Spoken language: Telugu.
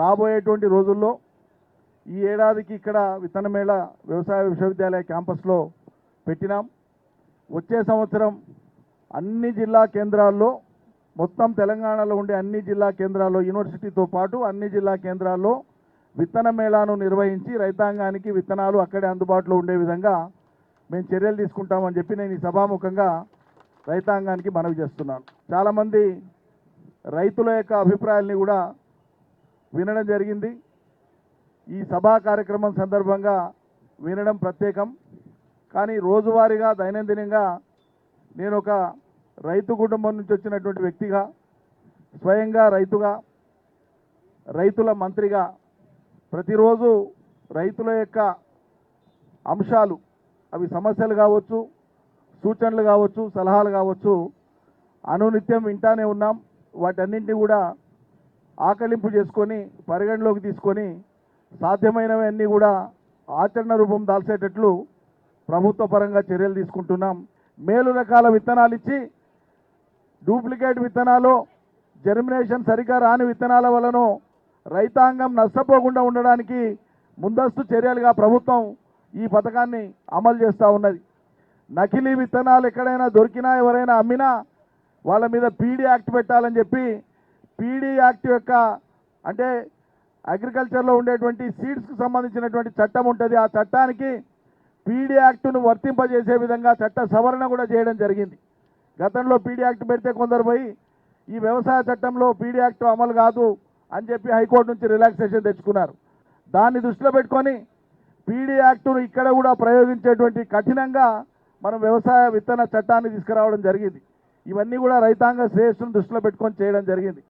రాబోయేటువంటి రోజుల్లో ఈ ఏడాదికి ఇక్కడ విత్తన మేళ వ్యవసాయ విశ్వవిద్యాలయ క్యాంపస్లో పెట్టినాం. వచ్చే సంవత్సరం అన్ని జిల్లా కేంద్రాల్లో మొత్తం తెలంగాణలో ఉండే అన్ని జిల్లా కేంద్రాల్లో యూనివర్సిటీతో పాటు అన్ని జిల్లా కేంద్రాల్లో విత్తన మేళాను నిర్వహించి రైతాంగానికి విత్తనాలు అక్కడే అందుబాటులో ఉండే విధంగా మేము చర్యలు తీసుకుంటామని చెప్పి నేను ఈ సభాముఖంగా రైతాంగానికి మనవి చేస్తున్నాను. చాలామంది రైతుల యొక్క అభిప్రాయాల్ని కూడా వినడం జరిగింది. ఈ సభా కార్యక్రమం సందర్భంగా వినడం ప్రత్యేకం. కానీ రోజువారీగా దైనందినంగా నేను ఒక రైతు కుటుంబం నుంచి వచ్చినటువంటి వ్యక్తిగా స్వయంగా రైతుగా రైతుల మంత్రిగా ప్రతిరోజు రైతుల యొక్క అంశాలు అవి సమస్యలు కావచ్చు సూచనలు కావచ్చు సలహాలు కావచ్చు అనునిత్యం వింటానే ఉన్నాం. వాటన్నింటినీ కూడా ఆకలింపు చేసుకొని పరిగణలోకి తీసుకొని సాధ్యమైనవన్నీ కూడా ఆచరణ రూపం దాల్చేటట్లు ప్రభుత్వ పరంగా చర్యలు తీసుకుంటున్నాం. మేలు రకాల విత్తనాలు ఇచ్చి డూప్లికేట్ విత్తనాలు జర్మినేషన్ సరిగా రాని విత్తనాల వలన రైతాంగం నష్టపోకుండా ఉండడానికి ముందస్తు చర్యలుగా ప్రభుత్వం ఈ పథకాన్ని అమలు చేస్తూ ఉన్నది. నకిలీ విత్తనాలు ఎక్కడైనా దొరికినా ఎవరైనా అమ్మినా వాళ్ళ మీద పీడీ యాక్ట్ పెట్టాలని చెప్పి పీడీ యాక్ట్ యొక్క అంటే అగ్రికల్చర్లో ఉండేటువంటి సీడ్స్కి సంబంధించినటువంటి చట్టం ఉంటుంది. ఆ చట్టానికి పీడీ యాక్టును వర్తింపజేసే విధంగా చట్ట సవరణ కూడా చేయడం జరిగింది. గతంలో పీడీ యాక్ట్ పెడితే కొందరు పోయి ఈ వ్యవసాయ చట్టంలో పీడీ యాక్ట్ అమలు కాదు అని చెప్పి హైకోర్టు నుంచి రిలాక్సేషన్ తెచ్చుకున్నారు. దాన్ని దృష్టిలో పెట్టుకొని పీడీ యాక్టును ఇక్కడ కూడా ప్రయోగించేటువంటి కఠినంగా మనం వ్యవసాయ విత్తన చట్టాన్ని తీసుకురావడం జరిగింది. ఇవన్నీ కూడా రైతాంగ శ్రేయస్సును దృష్టిలో పెట్టుకొని చేయడం జరిగింది.